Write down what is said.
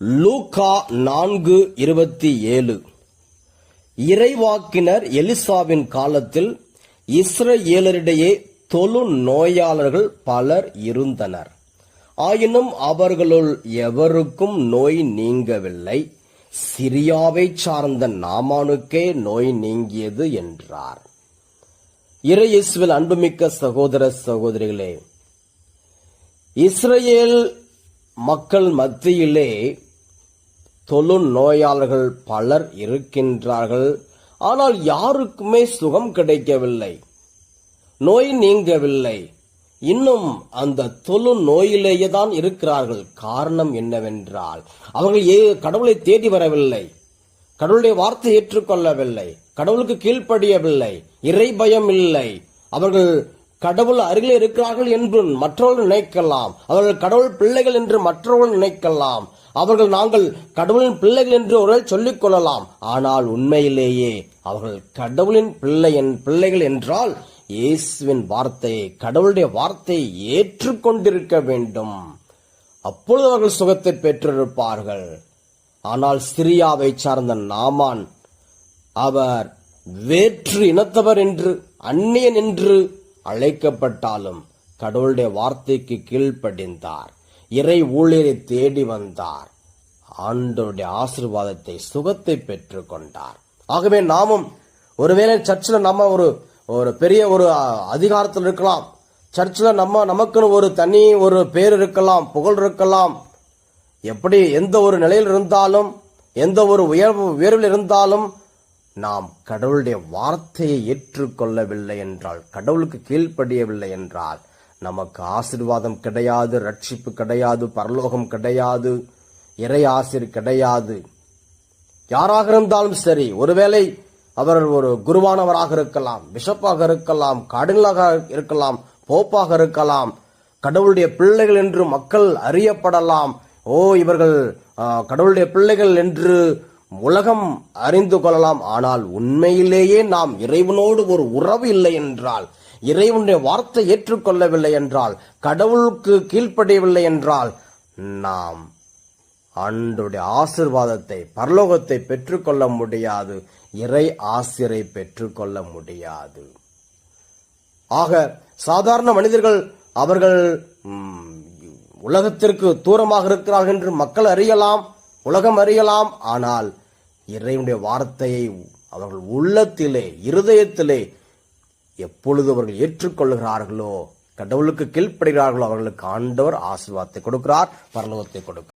Luca நான்கு இருபத்தி ஏழு. இறைவாக்கினர் எலிசாவின் காலத்தில் இஸ்ரேலரிடையே தொழு நோயாளர்கள் பலர் இருந்தனர். ஆயினும் அவர்களுள் எவருக்கும் நோய் நீங்கவில்லை. சிரியாவை சார்ந்த நாமானுக்கே நோய் நீங்கியது என்றார். இறையேசுவில் அன்புமிக்க சகோதர சகோதரிகளே இஸ்ரேல் மக்கள் மத்தியிலே தொழு நோயாளர்கள் பலர் இருக்கின்றார்கள். ஆனால் யாருக்குமே சுகம் கிடைக்கவில்லை. நோய் நீங்கவில்லை. இன்னும் அந்த தொழு நோயிலேயே தான் இருக்கிறார்கள். காரணம் என்னவென்றால் அவர்கள் ஏ கடவுளை தேடி வரவில்லை. கடவுளுடைய வார்த்தை ஏற்றுக்கொள்ளவில்லை. கடவுளுக்கு கீழ்ப்படியவில்லை. இறை பயம் இல்லை. அவர்கள் கடவுள் அருகில் இருக்கிறார்கள் என்று மற்றவர்கள் நினைக்கலாம். அவர்கள் கடவுள் பிள்ளைகள் என்று மற்றவர்கள் நினைக்கலாம். அவர்கள் நாங்கள் கடவுளின் பிள்ளைகள் என்று ஒருவர் சொல்லிக் கொள்ளலாம். ஆனால் உண்மையிலேயே அவர்கள் கடவுளின் பிள்ளை பிள்ளைகள் என்றால் இயேசுவின் வார்த்தையை கடவுளுடைய வார்த்தையை ஏற்றுக்கொண்டிருக்க வேண்டும். அப்பொழுது அவர்கள் சுகத்தை பெற்றிருப்பார்கள். ஆனால் சிரியாவை சார்ந்த நாமான் அவர் வேற்று இனத்தவர் என்று அந்நியன் என்று அழைக்கப்பட்டாலும் கடவுளுடைய வார்த்தைக்கு கீழ்ப்படிந்தார். இறை ஊழியரை தேடி வந்தார். ஆண்டோருடைய ஆசிர்வாதத்தை சுகத்தை பெற்று கொண்டார். ஆகவே நாமும் ஒருவேளை சர்ச்சில் நம்ம ஒரு ஒரு பெரிய ஒரு அதிகாரத்தில் இருக்கலாம். சர்ச்சில் நம்ம நமக்குன்னு ஒரு தனி ஒரு பேர் இருக்கலாம் புகழ் இருக்கலாம். எப்படி எந்த ஒரு நிலையில் இருந்தாலும் எந்த ஒரு உயர்வு உயர்வில் இருந்தாலும் நாம் கடவுளுடைய வார்த்தையை ஏற்றுக்கொள்ளவில்லை என்றால் கடவுளுக்கு கீழ்ப்படியவில்லை என்றால் நமக்கு ஆசிர்வாதம் கிடையாது ரட்சிப்பு கிடையாது பரலோகம் கிடையாது இறை ஆசிர் கிடையாது. யாராக இருந்தாலும் சரி ஒருவேளை அவர் ஒரு குருவானவராக இருக்கலாம் பிஷப்பாக இருக்கலாம் கார்டினலாக இருக்கலாம் போப்பாக இருக்கலாம் கடவுளுடைய பிள்ளைகள் என்று மக்கள் அறியப்படலாம். ஓ இவர்கள் கடவுளுடைய பிள்ளைகள் என்று உலகம் அறிந்து கொள்ளலாம். ஆனால் உண்மையிலேயே நாம் இறைவனோடு ஒரு உறவு இல்லை என்றால் இறைவனுடைய வார்த்தை ஏற்றுக்கொள்ளவில்லை என்றால் கடவுளுக்கு கீழ்ப்படையவில்லை என்றால் நாம் அன்றுடைய ஆசிர்வாதத்தை பரலோகத்தை பெற்றுக்கொள்ள முடியாது. இறை ஆசிரை பெற்றுக்கொள்ள முடியாது. ஆக சாதாரண மனிதர்கள் அவர்கள் உலகத்திற்கு தூரமாக இருக்கிறார்கள் என்று மக்கள் அறியலாம். உலகம் அறியலாம். ஆனால் இறைவனுடைய வார்த்தையை அவர்கள் உள்ளத்திலே இருதயத்திலே எப்பொழுது அவர்கள் ஏற்றுக்கொள்கிறார்களோ கடவுளுக்கு கீழ்ப்படுகிறார்களோ அவர்களுக்கு ஆண்டவர் ஆசீர்வாதத்தை கொடுக்கிறார் பரலோகத்தை கொடுக்கிறார்.